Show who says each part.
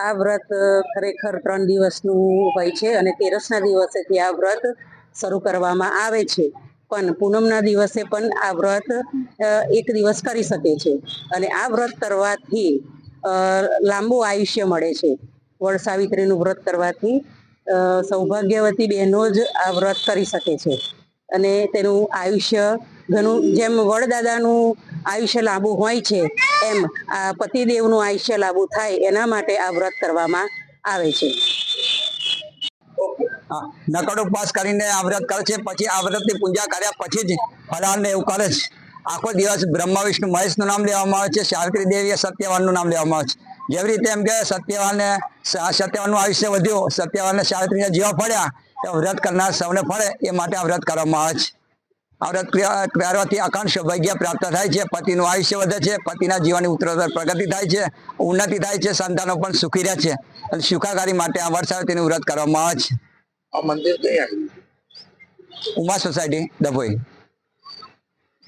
Speaker 1: આ વ્રત ખરેખર ત્રણ દિવસનું હોય છે અને તેરસના દિવસેથી આ વ્રત શરૂ કરવામાં આવે છે. પણ પૂનમના દિવસે પણ આ વ્રત એક દિવસ કરી શકે છે. અને આ વ્રત કરવાથી લાંબુ આયુષ્ય મળે છે. વડ સાવિત્રીનું વ્રત કરવાથી સૌભાગ્યવતી બહેનો જ આ વ્રત કરી શકે છે. અને તેનું આયુષ્ય ઘણું, જેમ વડદાદાનું આયુષ્ય લાંબુ હોય છે એમ આ પતિદેવનું આયુષ્ય લાંબુ થાય એના માટે આ વ્રત કરવામાં આવે છે.
Speaker 2: નકડ ઉપવાસ કરીને આ વ્રત કરે છે, પછી આ વ્રતની પૂજા કર્યા પછી જ ફલાહાર ને એવું કરે છે. આખો દિવસ બ્રહ્મા, વિષ્ણુ મહેશનું નામ લેવામાં આવે છે સાવિત્રી દેવી સત્યવાનનું નામ લેવામાં આવે છે. જેવી રીતે એમ કે સત્યવાન સત્યવાનનું આયુષ્ય વધ્યું સત્યવાન ને સાવિત્રી જીવા ફળ્યા તો વ્રત કરનાર સૌને ફળે, એ માટે આ વ્રત કરવામાં આવે છે. આ વ્રત ક્રિયા- સૌભાગ્ય પ્રાપ્ત થાય છે પતિનું આયુષ્ય વધે છે પતિના જીવનની ઉત્તરોત્તર પ્રગતિ થાય છે ઉન્નતિ થાય છે સંતાનો પણ સુખી રહે છે. અને સુખાકારી માટે આ વર્ષ સાવિત્રીનું વ્રત કરવામાં આવે છે.
Speaker 3: આ મંદિર કઈ
Speaker 2: ઉમા સોસાયટી ડભોઈ.